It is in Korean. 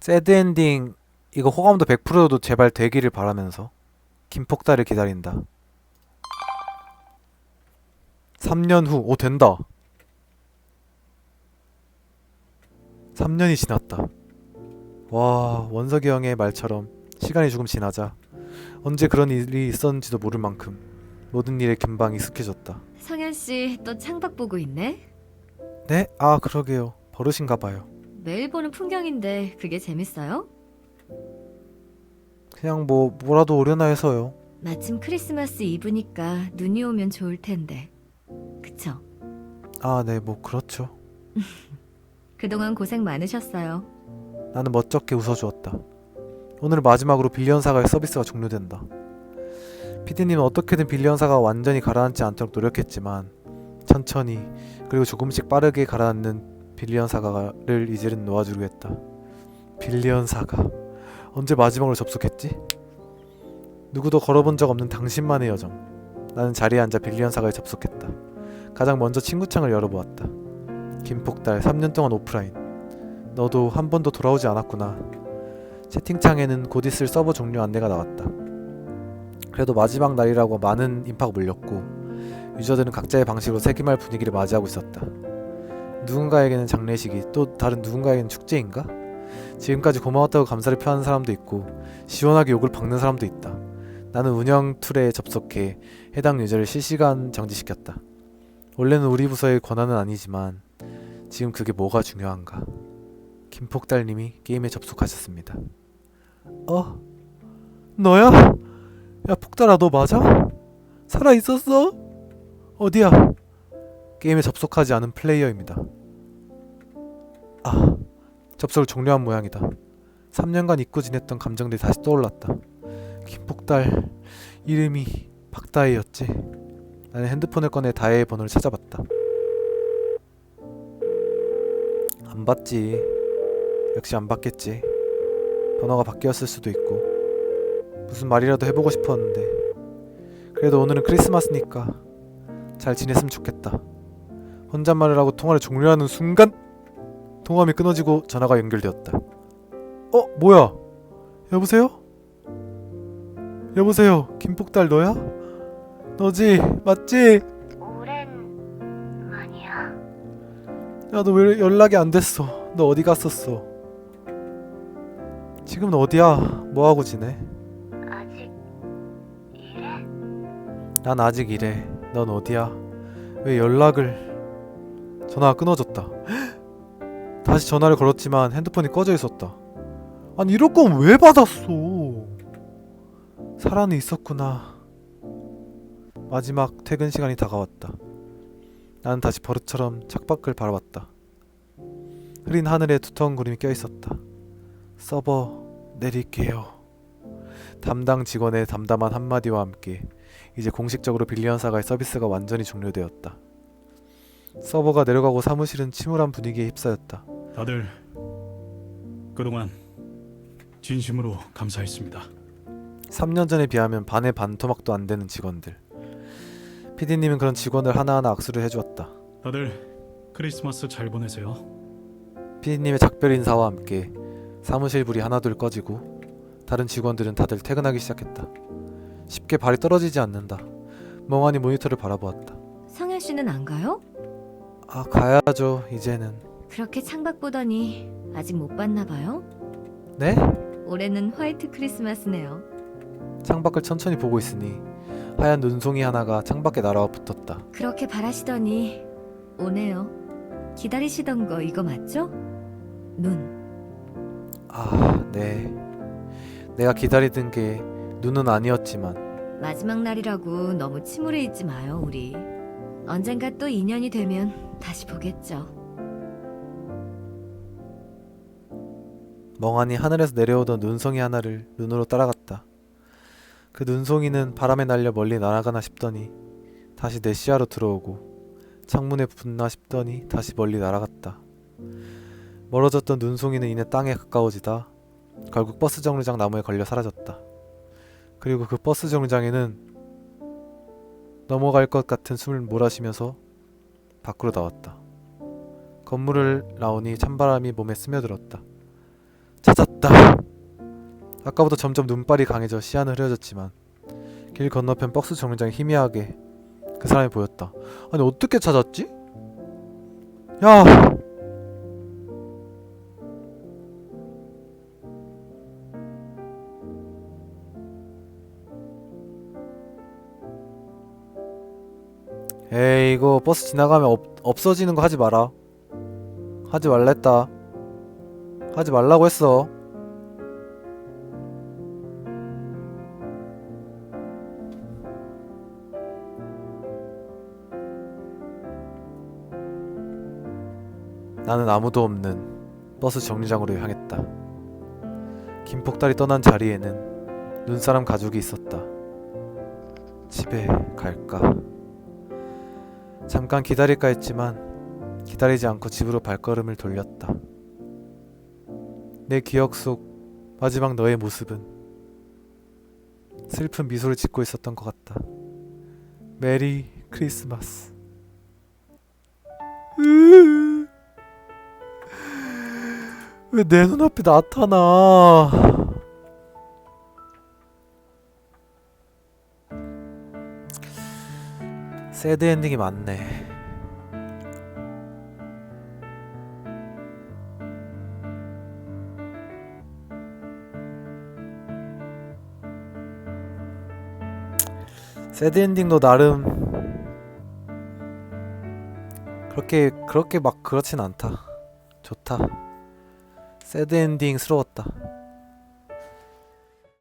새드 엔딩 이거 호감도 100%도 제발 되기를 바라면서 김폭달을 기다린다. 3년 후, 오 된다. 3년이 지났다. 와, 원석이 형의 말처럼 시간이 조금 지나자 언제 그런 일이 있었는지도 모를 만큼 모든 일에 금방 익숙해졌다. 성현 씨 또 창밖 보고 있네. 네? 아, 그러게요. 버릇인가 봐요. 매일 보는 풍경인데 그게 재밌어요? 그냥 뭐 뭐라도 오려나 해서요. 마침 크리스마스 이브니까 눈이 오면 좋을 텐데. 그쵸? 아, 네, 뭐 그렇죠. 그동안 고생 많으셨어요. 나는 멋쩍게 웃어주었다. 오늘 마지막으로 빌리언 사과의 서비스가 종료된다. 피디님은 어떻게든 빌리언 사과가 완전히 가라앉지 않도록 노력했지만 천천히 그리고 조금씩 빠르게 가라앉는 빌리언 사과를 이제는 놓아주려 했다. 빌리언 사과 언제 마지막으로 접속했지? 누구도 걸어본 적 없는 당신만의 여정. 나는 자리에 앉아 빌리언 사과에 접속했다. 가장 먼저 친구창을 열어보았다. 김폭달 3년 동안 오프라인. 너도 한 번도 돌아오지 않았구나. 채팅창에는 곧 있을 서버 종료 안내가 나왔다. 그래도 마지막 날이라고 많은 인파가 몰렸고 유저들은 각자의 방식으로 세기말 분위기를 맞이하고 있었다. 누군가에게는 장례식이 또 다른 누군가에게는 축제인가? 지금까지 고마웠다고 감사를 표하는 사람도 있고 시원하게 욕을 박는 사람도 있다. 나는 운영 툴에 접속해 해당 유저를 실시간 정지시켰다. 원래는 우리 부서의 권한은 아니지만 지금 그게 뭐가 중요한가? 김폭달님이 게임에 접속하셨습니다. 어? 너야? 야 폭달아 너 맞아? 살아 있었어? 어디야? 게임에 접속하지 않은 플레이어입니다. 아, 접속을 종료한 모양이다. 3년간 잊고 지냈던 감정들이 다시 떠올랐다. 김폭달 이름이 박다혜였지. 나는 핸드폰을 꺼내 다혜의 번호를 찾아봤다. 안 받지. 역시 안 받겠지. 번호가 바뀌었을 수도 있고 무슨 말이라도 해보고 싶었는데 그래도 오늘은 크리스마스니까 잘 지냈으면 좋겠다. 혼잣말을 하고 통화를 종료하는 순간 통화음이 끊어지고 전화가 연결되었다. 어 뭐야? 여보세요? 여보세요 김폭달 너야? 너지 맞지? 오랜만이야. 야 너 왜 연락이 안 됐어? 너 어디 갔었어? 지금은 어디야? 뭐 하고 지내? 아직 일해? 난 아직 이래. 넌 어디야? 왜 연락을 전화가 끊어졌다. 다시 전화를 걸었지만 핸드폰이 꺼져 있었다. 아니 이럴 거면 왜 받았어? 사란이 있었구나. 마지막 퇴근 시간이 다가왔다. 나는 다시 버릇처럼 창밖을 바라봤다. 흐린 하늘에 두터운 구름이 껴 있었다. 서버 내릴게요. 담당 직원의 담담한 한마디와 함께 이제 공식적으로 빌리언 사과의 서비스가 완전히 종료되었다. 서버가 내려가고 사무실은 침울한 분위기에 휩싸였다. 다들 그동안 진심으로 감사했습니다. 3년 전에 비하면 반의 반 토막도 안 되는 직원들. PD님은 그런 직원을 하나하나 악수를 해주었다. 다들 크리스마스 잘 보내세요. PD님의 작별 인사와 함께 사무실 불이 하나둘 꺼지고 다른 직원들은 다들 퇴근하기 시작했다. 쉽게 발이 떨어지지 않는다. 멍하니 모니터를 바라보았다. 성현 씨는 안 가요? 아 가야죠 이제는. 그렇게 창밖 보더니 아직 못 봤나 봐요. 네? 올해는 화이트 크리스마스네요. 창밖을 천천히 보고 있으니 하얀 눈송이 하나가 창밖에 날아와 붙었다. 그렇게 바라시더니 오네요. 기다리시던 거 이거 맞죠? 눈. 아, 네. 내가 기다리던 게 눈은 아니었지만 마지막 날이라고 너무 침울해 있지 마요, 우리. 언젠가 또 인연이 되면 다시 보겠죠. 멍하니 하늘에서 내려오던 눈송이 하나를 눈으로 따라갔다. 그 눈송이는 바람에 날려 멀리 날아가나 싶더니 다시 내 시야로 들어오고 창문에 붙나 싶더니 다시 멀리 날아갔다. 멀어졌던 눈송이는 이내 땅에 가까워지다 결국 버스 정류장 나무에 걸려 사라졌다. 그리고 그 버스 정류장에는 넘어갈 것 같은 숨을 몰아쉬면서 밖으로 나왔다. 건물을 나오니 찬바람이 몸에 스며들었다. 찾았다. 아까보다 점점 눈발이 강해져 시야는 흐려졌지만 길 건너편 박스 정류장에 희미하게 그 사람이 보였다. 아니 어떻게 찾았지? 야! 에이 이거 버스 지나가면 없, 없어지는 거 하지 마라. 하지 말랬다. 하지 말라고 했어. 나는 아무도 없는 버스 정류장으로 향했다. 김폭달이 떠난 자리에는 눈사람 가족이 있었다. 집에 갈까? 잠깐 기다릴까 했지만 기다리지 않고 집으로 발걸음을 돌렸다. 내 기억 속 마지막 너의 모습은 슬픈 미소를 짓고 있었던 것 같다. 메리 크리스마스. 왜 내 눈앞에 나타나? 새드 엔딩이 많네. 새드 엔딩도 나름 그렇게 그렇게 막 그렇진 않다. 좋다. 새드 엔딩스러웠다.